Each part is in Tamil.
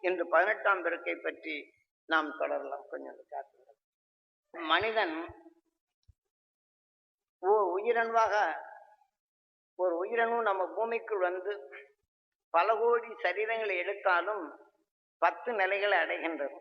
என்று பதினெட்டாம் பெருக்கை பற்றி நாம் தொடரலாம். கொஞ்சம் காட்டுங்கள் மனிதன் ஓ உயிரணுவாக ஒரு உயிரணு நம்ம பூமிக்குள் வந்து பல கோடி சரீரங்களை எடுத்தாலும் பத்து நிலைகளை அடைகின்றது.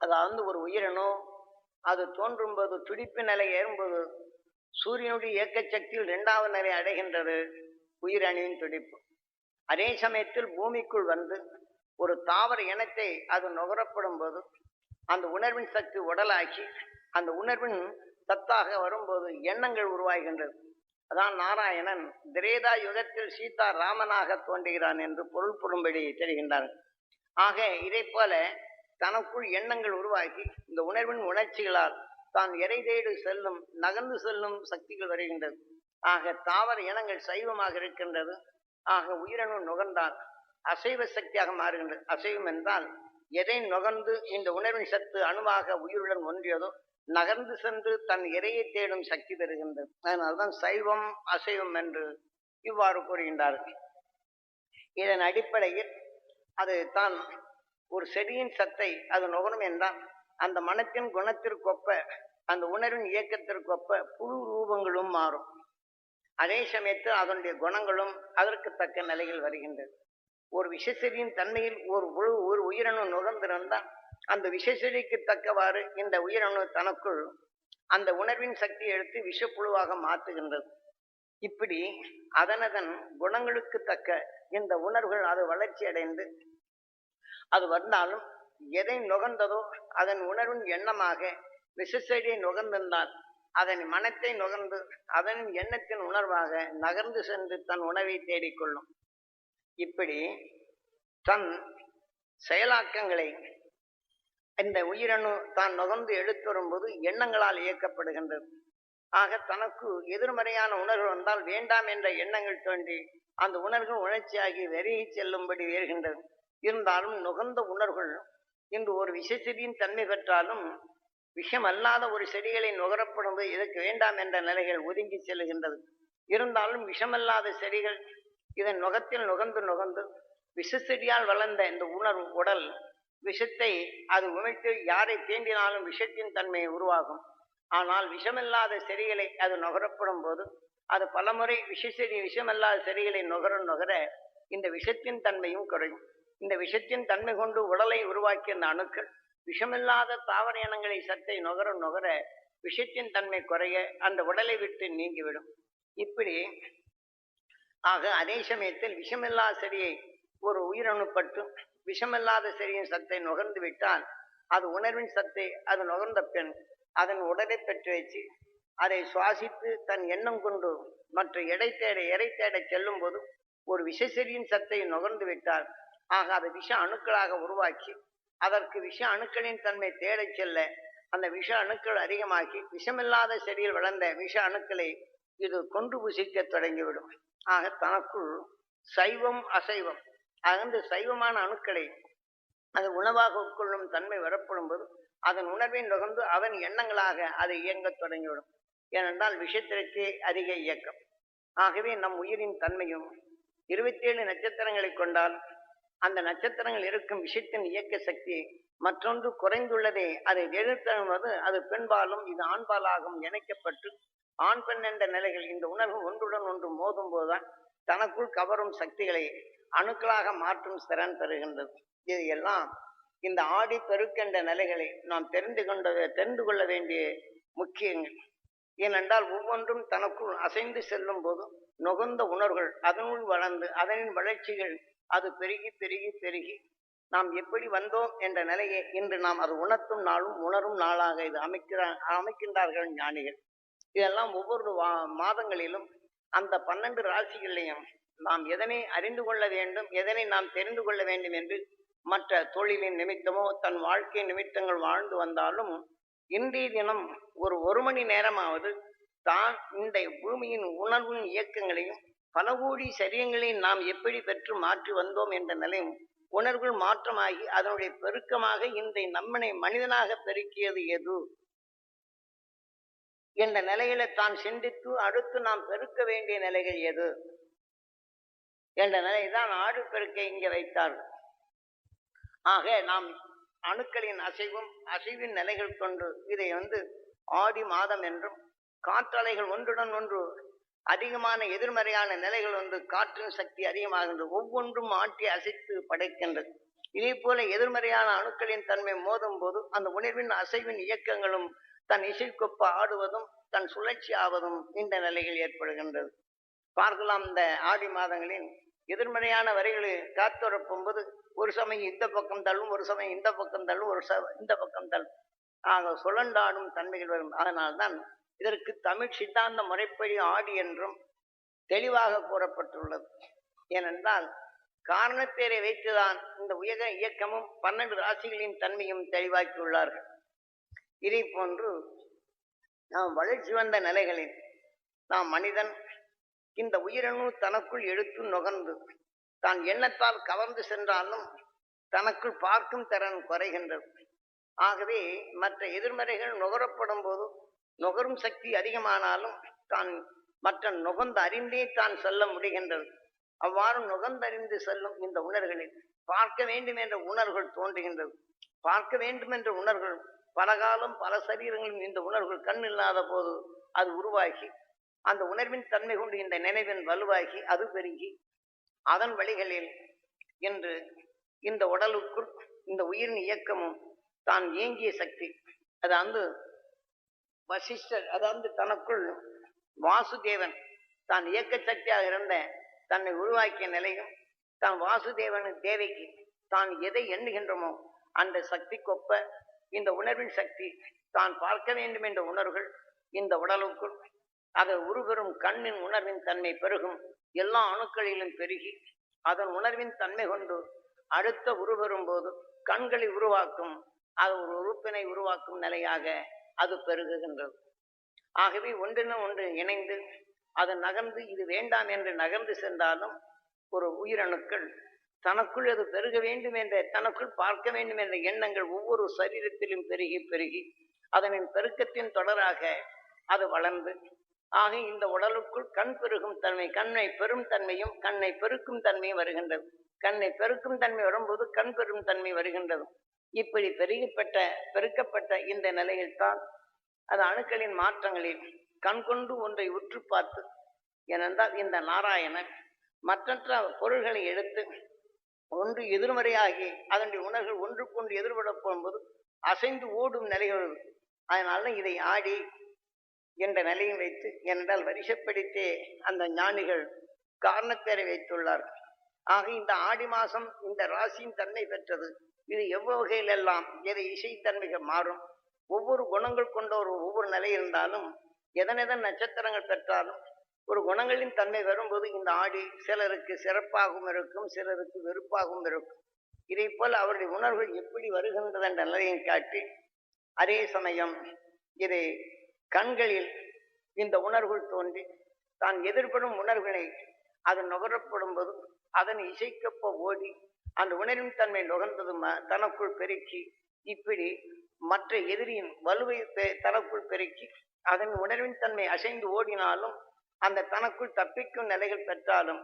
அதாவது ஒரு உயிரணு அது தோன்றும்போது துடிப்பு நிலை ஏறும்போது சூரியனுடைய இயக்க சக்தியில் இரண்டாவது நிலை அடைகின்றது உயிரணுவின் துடிப்பு. அதே சமயத்தில் பூமிக்குள் வந்து ஒரு தாவர இனத்தை அது நுகரப்படும் போது அந்த உணர்வின் சக்தி உடலாக்கி அந்த உணர்வின் சத்தாக வரும்போது எண்ணங்கள் உருவாகின்றது. அதான் நாராயணன் திரேதா யுகத்தில் சீதா ராமனாக தோன்றுகிறான் என்று பொருள் பொரும்படி தெரிகின்றார்கள் ஆக இதை போல தனக்குள் எண்ணங்கள் உருவாக்கி இந்த உணர்வின் உணர்ச்சிகளால் தான் எரை தேடு செல்லும் நகர்ந்து செல்லும் சக்திகள் வருகின்றது. ஆக தாவர இனங்கள் சைவமாக இருக்கின்றது. ஆக உயிரணு நுகர்ந்தார். அசைவ சக்தியாக மாறுகின்றது அசைவம் என்றால் எதை நுகர்ந்து இந்த உணர்வின் சத்து அணுவாக உயிருடன் ஒன்றியதோ நகர்ந்து சென்று தன் இறையை தேடும் சக்தி பெறுகின்றது. அதனால்தான் சைவம் அசைவம் என்று இவ்வாறு கூறுகின்றார்கள். இதன் அடிப்படையில் அது தான் ஒரு செடியின் சத்தை அது நுகரும் என்றால் அந்த மனத்தின் குணத்திற்கொப்ப அந்த உணர்வின் இயக்கத்திற்கொப்ப புழு ரூபங்களும் மாறும். அதே சமயத்தில் அதனுடைய குணங்களும் அதற்கு தக்க நிலையில் வருகின்றது. ஒரு விசேஷரியின் தன்மையில் ஒரு புழு ஒரு உயிரணு நுகர்ந்திருந்தால் அந்த விசேஷரிக்கு தக்கவாறு இந்த உயிரணு தனக்குள் அந்த உணர்வின் சக்தி எடுத்து விஷப்புழுவாக மாற்றுகின்றது. இப்படி அதனதன் குணங்களுக்கு தக்க இந்த உணர்வுகள் அது வளர்ச்சி அடைந்து அது வந்தாலும் எதை நுகர்ந்ததோ அதன் உணர்வின் எண்ணமாக விசேஷரியை நுகர்ந்திருந்தால் அதன் மனத்தை நுகர்ந்து அதன் எண்ணத்தின் உணர்வாக நகர்ந்து சென்று தன் உணவை தேடிக்கொள்ளும். இப்படி தன் செயலாக்கங்களை இந்த உயிரணு தான் நுகர்ந்து எடுத்து வரும்போது எண்ணங்களால் இயக்கப்படுகின்றது. ஆக தனக்கு எதிர்மறையான உணர்வு வந்தால் வேண்டாம் என்ற எண்ணங்கள் தோன்றி அந்த உணர்வுகள் உணர்ச்சியாகி வெறியை செல்லும்படி வருகின்றது இருந்தாலும் நுகர்ந்த உணர்வுகள் இன்று ஒரு விஷச்செடியின் தன்மை பெற்றாலும் விஷம் அல்லாத ஒரு செடிகளை நுகரப்படும்போது இதற்கு வேண்டாம் என்ற நிலைகள் ஒதுங்கி செல்லுகின்றது. இருந்தாலும் விஷமல்லாத செடிகள் இதன் நுகத்தில் நுகர்ந்து நுகர்ந்து விஷச்செடியால் வளர்ந்த இந்த உணர்வு உடல் விஷத்தை அது உமைத்து யாரை தீண்டினாலும் விஷத்தின் தன்மை உருவாகும் ஆனால் விஷமில்லாத செடிகளை அது நுகரப்படும் போது அது பலமுறை விஷச்செடி விஷமில்லாத செடிகளை நுகர நுகர இந்த விஷத்தின் தன்மையும் குறையும். இந்த விஷத்தின் தன்மை கொண்டு உடலை உருவாக்கிய இந்த அணுக்கள் விஷமில்லாத தாவர இனங்களை சத்தை நுகர நுகர விஷத்தின் தன்மை குறைய அந்த உடலை விட்டு நீங்கிவிடும். இப்படி ஆக அதே சமயத்தில் விஷமில்லாத செடியை ஒரு உயிரணுப்பட்டு விஷமில்லாத செடியின் சத்தை நுகர்ந்து விட்டால் அது உணர்வின் சத்தை அது நுகர்ந்த பெண் அதன் உடலை பெற்று வச்சு அதை சுவாசித்து தன் எண்ணம் கொண்டு மற்ற எடை தேட எடை தேட செல்லும் போது ஒரு விஷசெடியின் சத்தை நுகர்ந்து விட்டால் ஆக அதை விஷ அணுக்களாக உருவாக்கி அதற்கு விஷ அணுக்களின் தன்மை தேடச் செல்ல அந்த விஷ அணுக்கள் அதிகமாக்கி விஷமில்லாத செடியில் வளர்ந்த விஷ அணுக்களை இது கொன்று புசிக்க தொடங்கிவிடும். ஆக தனக்குள் சைவம் அசைவம். அகந்து சைவமான அணுக்களை அது உணவாக உட்கொள்ளும் தன்மை வரப்படும் போது அதன் உணர்வை நுகர்ந்து அதன் எண்ணங்களாக அதை இயங்கத் தொடங்கிவிடும். ஏனென்றால் விஷத்திற்கே அதிக இயக்கம். ஆகவே நம் உயிரின் தன்மையும் இருபத்தி ஏழு நட்சத்திரங்களை கொண்டால் அந்த நட்சத்திரங்கள் இருக்கும் விஷயத்தின் இயக்க சக்தி மற்றொன்று குறைந்துள்ளதே. அதை எதிர்த்தழுவது அது பெண்பாலும் இது ஆண்பாலாகவும் இணைக்கப்பட்டு ஆண் பெண் என்ற நிலைகள் இந்த உணர்வு ஒன்றுடன் ஒன்று மோதும் போதுதான் தனக்குள் கவரும் சக்திகளை அணுக்களாக மாற்றும் திறன் பெறுகின்றது. இது எல்லாம் இந்த ஆடி பெருக்கென்ற நிலைகளை நாம் தெரிந்து கொண்ட தெரிந்து கொள்ள வேண்டிய முக்கியங்கள். ஏனென்றால் ஒவ்வொன்றும் தனக்குள் அசைந்து செல்லும் போது நுகர்ந்த உணர்வுகள் அதனுள் வளர்ந்து அதனின் வளர்ச்சிகள் அது பெருகி பெருகி பெருகி நாம் எப்படி வந்தோம் என்ற நிலையை இன்று நாம் அது உணர்த்தும் நாளும் உணரும் நாளாக இது அமைக்கிறார் அமைக்கின்றார்கள் ஞானிகள். இதெல்லாம் ஒவ்வொரு மாதங்களிலும் அந்த பன்னெண்டு ராசிகளையும் நாம் எதனை அறிந்து கொள்ள வேண்டும் எதனை நாம் தெரிந்து கொள்ள வேண்டும் என்று மற்ற தொழிலின் நிமித்தமோ தன் வாழ்க்கை நிமித்தங்கள் வாழ்ந்து வந்தாலும் இன்றைய தினம் ஒரு ஒரு மணி நேரமாவது தான் இந்த பூமியின் உணர்வும் இயக்கங்களையும் பல கோடி சரியங்களையும் நாம் எப்படி பெற்று மாற்றி வந்தோம் என்ற நிலையும் உணர்வுகள் மாற்றமாகி அதனுடைய பெருக்கமாக இந்த நம்மனை மனிதனாக பெருக்கியது எது? என்ற நிலையில தான் சிந்தித்து அடுத்து நாம் பெருக்க வேண்டிய நிலைகள் எது? என்ற நிலைதான் ஆடு பெருக்கை இங்கே வைத்தார்கள் ஆக நாம் அணுக்களின் அசைவும் அசைவின் நிலைகள் கொண்டு இதை வந்து ஆடி மாதம் என்றும் காற்றலைகள் ஒன்றுடன் ஒன்று அதிகமான எதிர்மறையான நிலைகள் வந்து காற்றின் சக்தி அதிகமாகின்றது ஒவ்வொன்றும் ஆட்டி அசைத்து படைக்கின்றது. இதே போல எதிர்மறையான அணுக்களின் தன்மை மோதும் போது அந்த உணர்வின் அசைவின் இயக்கங்களும் தன் இசைக்கொப்பு ஆடுவதும் தன் சுழற்சி ஆவதும் இந்த நிலையில் ஏற்படுகின்றது. பார்க்கலாம் இந்த ஆடி மாதங்களில் எதிர்மறையான வரிகளை காத்துறப்பும் போது ஒரு சமயம் இந்த பக்கம் தள்ளும் ஒரு சமயம் இந்த பக்கம் தள்ளும் ஒரு ச இந்த பக்கம் தள்ளும். ஆக சுழண்டாடும் தன்மைகள் வரும். அதனால்தான் இதற்கு தமிழ் சித்தாந்த முறைப்படி ஆடி என்றும் தெளிவாக கூறப்பட்டுள்ளது. ஏனென்றால் காரணப்பேரை வைத்துதான் இந்த உயக இயக்கமும் பன்னெண்டு ராசிகளின் தன்மையும் தெளிவாக்கியுள்ளார்கள். இதை போன்று நாம் வளர்ச்சி வந்த நிலைகளில் நாம் மனிதன் இந்த உயிரணு தனக்குள் எடுத்து நுகர்ந்து தான் எண்ணத்தால் கவர்ந்து சென்றாலும் தனக்குள் பார்க்கும் திறன் குறைகின்றது. ஆகவே மற்ற எதிர்மறைகள் நுகரப்படும் போது நுகரும் சக்தி அதிகமானாலும் தான் மற்ற நுகர்ந்து அறிந்தே தான் செல்ல முடிகின்றது. அவ்வாறு நுகர்ந்தறிந்து செல்லும் இந்த உணர்களில் பார்க்க வேண்டும் என்ற உணர்வுகள் தோன்றுகின்றது. பார்க்க வேண்டும் என்ற உணர்வுகள் பல காலம் பல சரீரங்களில் இந்த உணர்வுகள் கண் இல்லாத போது அது உருவாகி அந்த உணர்வின் தன்மை கொண்டு இந்த நினைவின் வலுவாகி அது பெருகி அதன் வழிகளில் இன்று இந்த உடலுக்குள் இந்த உயிரின் இயக்கமும் தான் இயங்கிய சக்தி. அது வந்து வசிஷ்டர் அதாவது தனக்குள் வாசுதேவன் தான் இயக்க சக்தியாக இருந்த தன்னை உருவாக்கிய நிலையும் தான் வாசுதேவன் தேவைக்கு தான் எதை எண்ணுகின்றோமோ அந்த சக்தி கொப்ப இந்த உணர்வின் சக்தி தான் பார்க்க வேண்டும் என்ற உணர்வுகள் இந்த உடலுக்குள். அதை உருபெறும் கண்ணின் உணர்வின் தன்மை பெருகும். எல்லா அணுக்களிலும் பெருகி அதன் உணர்வின் தன்மை கொண்டு அடுத்த உருவரும் போது கண்களை உருவாக்கும் அது ஒரு உறுப்பினை உருவாக்கும் நிலையாக அது பெருகுகின்றது. ஆகவே ஒன்றின ஒன்று இணைந்து அது நகர்ந்து இது வேண்டாம் என்று நகர்ந்து சென்றாலும் ஒரு உயிரணுக்கள் தனக்குள் அது பெருக வேண்டும் என்ற தனக்குள் பார்க்க வேண்டும் என்ற எண்ணங்கள் ஒவ்வொரு சரீரத்திலும் பெருகி பெருகி அதனின் பெருக்கத்தின் தொடராக அது வளர்ந்து ஆக இந்த உடலுக்குள் கண் பெருகும் தன்மை கண்ணை பெரும் தன்மையும் கண்ணை பெருக்கும் தன்மையும் வருகின்றது. கண்ணை பெருக்கும் தன்மை வரும்போது கண் பெரும் தன்மை வருகின்றது. இப்படி பெருகப்பட்ட பெருக்கப்பட்ட இந்த நிலையில்தான் அது அணுக்களின் மாற்றங்களில் கண் கொண்டு ஒன்றை உற்று பார்த்து ஏனென்றால் இந்த நாராயணன் மற்ற பொருள்களை எடுத்து ஒன்று எதிர்மறையாகி அதனுடைய உணர்வுகள் ஒன்றுக்கொன்று எதிர்பட போகும்போது அசைந்து ஓடும் நிலைகள் அதனால இதை ஆடி என்ற நிலையும் வைத்து என்றால் வரிசைப்படுத்தே அந்த ஞானிகள் காரணப்பேரை வைத்துள்ளார்கள் ஆக இந்த ஆடி மாசம் இந்த ராசியின் தன்மை பெற்றது. இது எவ்வளவு வகையிலெல்லாம் எதை இசைத்தன்மைகள் மாறும் ஒவ்வொரு குணங்கள் கொண்ட ஒரு ஒவ்வொரு நிலை இருந்தாலும் எதனெதன் நட்சத்திரங்கள் பெற்றாலும் ஒரு குணங்களின் தன்மை வரும்போது இந்த ஆடி சிலருக்கு சிறப்பாகவும் இருக்கும் சிலருக்கு வெறுப்பாகவும் இருக்கும். இதை போல் அவருடைய உணர்வுகள் எப்படி வருகின்றது என்ற நிலையை காட்டி அதே சமயம் இதை கண்களில் இந்த உணர்வுகள் தோன்றி தான் எதிர்படும் உணர்வுகளை அது நுகரப்படும் போது அதன் இசைக்கப்ப ஓடி அந்த உணர்வின் தன்மை நுகர்ந்தது ம- தனக்குள் பெருக்கி இப்படி மற்ற எதிரியின் வலுவை பெ- தனக்குள் பெருக்கி அதன் உணர்வின் தன்மை அசைந்து ஓடினாலும் அந்த தனக்குள் தப்பிக்கும் நிலைகள் பெற்றாலும்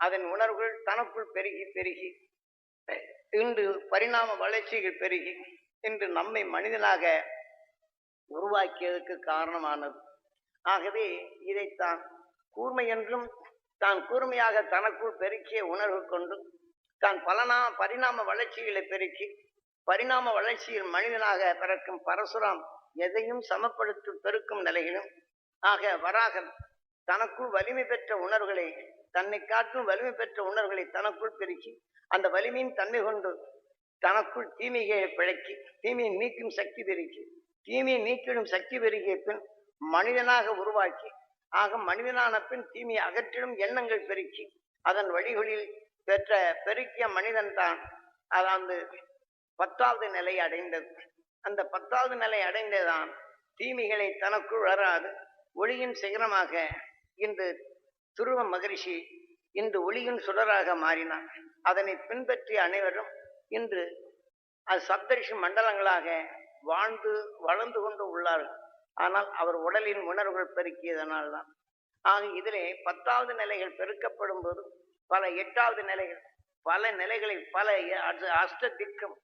அதன் உணர்வுகள் தனக்குள் பெருகி பெருகி இன்று பரிணாம வளர்ச்சிகள் பெருகி இன்று நம்மை மனிதனாக உருவாக்கியதற்கு காரணமானது. ஆகவே இதைத்தான் கூர்மை என்றும் தான் கூர்மையாக தனக்குள் பெருக்கிய உணர்வு கொண்டு தான் பலனா பரிணாம வளர்ச்சிகளை பெருக்கி பரிணாம வளர்ச்சியில் மனிதனாக பிறக்கும் பரசுராம் எதையும் சமப்படுத்தும் பெருக்கும் நிலையிலும் ஆக வராகன் தனக்குள் வலிமை பெற்ற உணர்வுகளை தன்னை காட்டும் வலிமை பெற்ற உணர்வுகளை தனக்குள் பெருக்கி அந்த வலிமையின் தன்மை கொண்டு தனக்குள் தீமைகளை பிழைக்கி தீமையை நீக்கும் சக்தி பெருக்கி தீமையை நீக்கிடும் சக்தி பெருகிய பின் மனிதனாக உருவாக்கி ஆக மனிதனான பின் தீமையை அகற்றிடும் எண்ணங்கள் பெருக்கி அதன் வழிகளில் பெற்ற பெருக்கிய மனிதன் தான் அதாவது பத்தாவது நிலை அடைந்தது. அந்த பத்தாவது நிலை அடைந்ததான் தீமைகளை தனக்குள் வராது ஒளியின் சிகரமாக இன்று துருவ மகரிஷி இன்று ஒளியின் சுடராக மாறினார் அதனை பின்பற்றிய அனைவரும் இன்று சப்தரிஷி மண்டலங்களாக வாழ்ந்து வளர்ந்து கொண்டு உள்ளார்கள். ஆனால் அவர் உடலின் உணர்வுகள் பெருக்கியதனால்தான். ஆக இதிலே பத்தாவது நிலைகள் பெருக்கப்படும் போது பல எட்டாவது நிலைகள் பல நிலைகளில் பல அஷ்ட- திக்கம்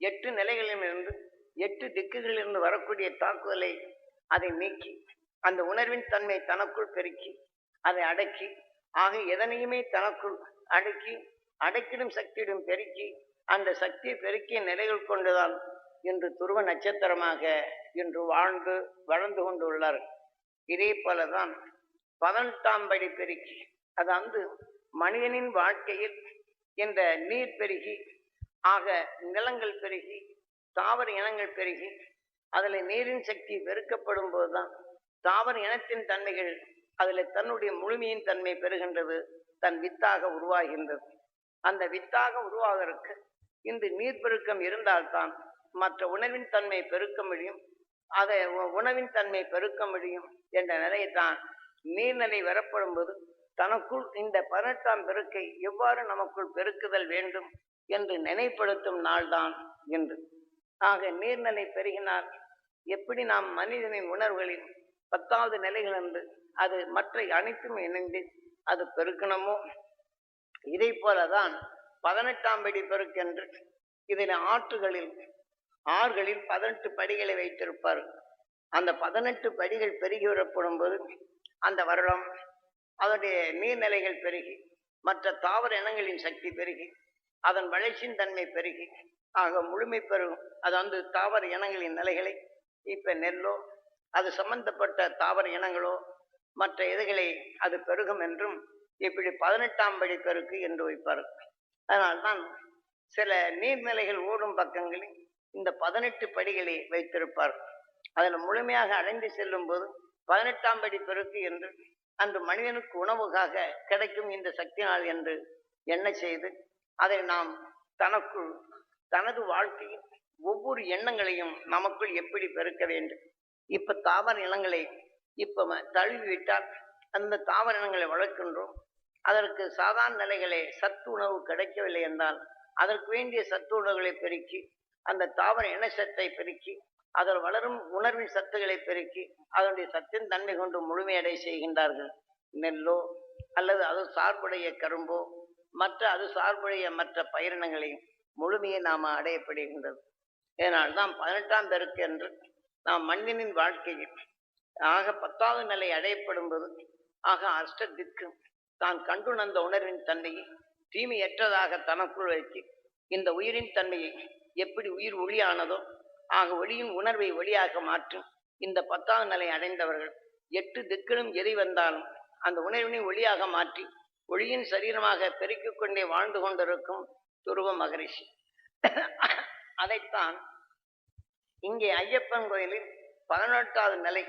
எட்டு நிலைகளிலிருந்து எட்டு திக்குகளிலிருந்து வரக்கூடிய தாக்குதலை அதை நீக்கி அந்த உணர்வின் தன்மை தனக்குள் பெருக்கி அதை அடக்கி ஆக எதனையுமே தனக்குள் அடக்கி அடக்கிடும் சக்தியிடும் பெருக்கி அந்த சக்தியை பெருக்கிய நிலைகள் கொண்டுதான் இன்று துருவ நட்சத்திரமாக இன்று வாழ்ந்து வளர்ந்து கொண்டுள்ளார். இதே போலதான் பதினெட்டாம் படி பெருக்கி அதாவது மனிதனின் வாழ்க்கையில் இந்த நீர் பெருகி ஆக நிலங்கள் பெருகி தாவர இனங்கள் பெருகி அதில் நீரின் சக்தி பெருக்கப்படும் போதுதான் தாவர இனத்தின் தன்மைகள் அதில் தன்னுடைய முழுமையின் தன்மை பெறுகின்றது தன் வித்தாக உருவாகின்றது. அந்த வித்தாக உருவாவதற்கு இன்று நீர் பெருக்கம் இருந்தால்தான் மற்ற உணவின் தன்மை பெருக்க முடியும் அதை உணவின் தன்மை பெருக்க முடியும் என்ற நிலையைத்தான் நீர்நிலை வரப்படும் போது தனக்குள் இந்த பதினெட்டாம் பெருக்கை எவ்வாறு நமக்குள் பெருக்குதல் வேண்டும் என்று நினைப்படுத்தும் நாள்தான் இன்று. ஆக நீர்நிலை பெருகினால் எப்படி நாம் மனிதனின் உணர்வுகளின் பத்தாவது நிலைகள் என்று அது மற்ற அனைத்தும் இணைந்து அது பெருக்கணுமோ? இதை போலதான் பதினெட்டாம் படி பெருக்கென்று இதில் ஆற்றுகளில் ஆறுகளில் பதினெட்டு படிகளை வைத்திருப்பார். அந்த பதினெட்டு படிகள் பெருகி வரப்படும் போது அந்த வருடம் அதனுடைய நீர்நிலைகள் பெருகி மற்ற தாவர இனங்களின் சக்தி பெருகி அதன் வளர்ச்சியின் தன்மை பெருகி ஆக முழுமை பெறும் அது வந்து தாவர இனங்களின் நிலைகளை இப்போ நெல்லோ அது சம்பந்தப்பட்ட தாவர இனங்களோ மற்ற இதுகளை அது பெருகும் என்றும் இப்படி பதினெட்டாம் படி பெருக்கு என்று வைப்பார். அதனால்தான் சில நீர்நிலைகள் ஓடும் பக்கங்களில் இந்த பதினெட்டு படிகளை வைத்திருப்பார். அதில் முழுமையாக அடைந்து செல்லும் போது பதினெட்டாம் படி பெருக்கு என்று அன்று மனிதனுக்கு உணவுக்காக கிடைக்கும் இந்த சக்தி நாள் என்று எண்ண செய்து அதை நாம் தனக்குள் தனது வாழ்க்கையில் ஒவ்வொரு எண்ணங்களையும் நமக்குள் எப்படி பெருக்க வேண்டும்? இப்ப தாவர இனங்களை இப்ப தழுவிவிட்டால் தழுவி விட்டால் அந்த தாவர இனங்களை வளர்க்கின்றோம். அதற்கு சாதாரண நிலைகளே சத்து உணவு கிடைக்கவில்லை என்றால் அதற்கு வேண்டிய சத்து உணவுகளை பெருக்கி அந்த தாவர இன சத்தை பெருக்கி அதில் வளரும் உணர்வின் சத்துக்களை பெருக்கி அதனுடைய சத்தின் தன்மை கொண்டு முழுமையடை செய்கின்றார்கள். நெல்லோ அல்லது அது சார்புடைய கரும்போ மற்ற அது சார்புடைய மற்ற பயிரினங்களையும் முழுமையை நாம் அடையப்படுகின்றது. இதனால்தான் பதினெட்டாம் பெருக்கு என்று நாம் மனிதனின் வாழ்க்கையில் ஆக பத்தாவது நிலை அடையப்படும் போது ஆக அஷ்ட திக்கு தான் கண்டுணர்ந்த உணர்வின் தன்மையை தீமையற்றதாக தனக்குள் வைத்து இந்த உயிரின் தன்மையை எப்படி உயிர் ஒளியானதோ ஆக ஒளியின் உணர்வை ஒளியாக மாற்றும் இந்த பத்தாவது நிலை அடைந்தவர்கள் எட்டு திக்கிலும் எதை வந்தாலும் அந்த உணர்வினை ஒளியாக மாற்றி ஒளியின் சரீரமாக பெருக்கிக் கொண்டே வாழ்ந்து கொண்டிருக்கும் துருவ மகரிஷி. அதைத்தான் இங்கே ஐயப்பன் கோயிலில் பதினெட்டாவது நிலை.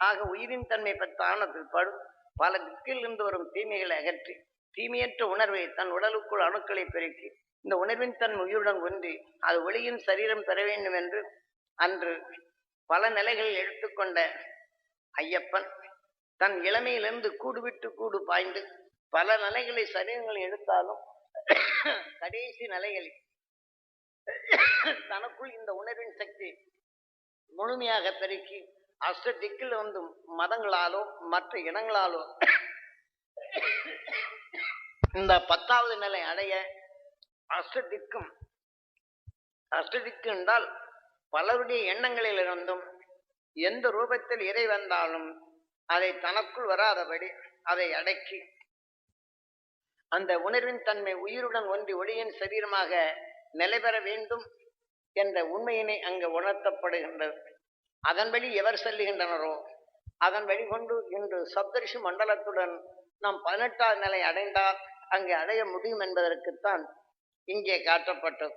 ஆக உயிரின் தன்மை பற்றான பிற்பாடு பல திக்கில் இருந்து வரும் தீமைகளை அகற்றி தீமையற்ற உணர்வை தன் உடலுக்குள் அணுக்களை பெருக்கி இந்த உணர்வின் தன் உயிருடன் ஒன்றி அது ஒளியின் சரீரம் பெற வேண்டும் என்று அன்று பல நிலைகளில் எடுத்துக்கொண்ட ஐயப்பன் தன் இளமையிலிருந்து கூடு விட்டு கூடு பாய்ந்து பல நிலைகளை சரீரங்களை எடுத்தாலும் கடைசி நிலைகளில் தனக்குள் இந்த உணர்வின் சக்தி முழுமையாக பெருக்கி அஷ்ட திக்கில் வந்து மதங்களாலோ மற்ற இனங்களாலோ இந்த பத்தாவது நிலை அடைய அஷ்ட திக்கும் என்றால் பலருடைய எண்ணங்களிலிருந்தும் எந்த ரூபத்தில் இறை வந்தாலும் அதை தனக்குள் வராதபடி அதை அடக்கி அந்த உணர்வின் தன்மை உயிருடன் ஒன்றி ஒளியின் சரீரமாக நிலை பெற வேண்டும். என்ற உண்மையினை அங்கு உணர்த்தப்படுகின்றது. அதன்படி எவர் செல்லுகின்றனரோ அதன் வழிகொண்டு இன்று சப்தரிஷி மண்டலத்துடன் நாம் பதினெட்டாவது நிலை அடைந்தால் அங்கே அடைய முடியும் என்பதற்குத்தான் இங்கே காட்டப்பட்டது.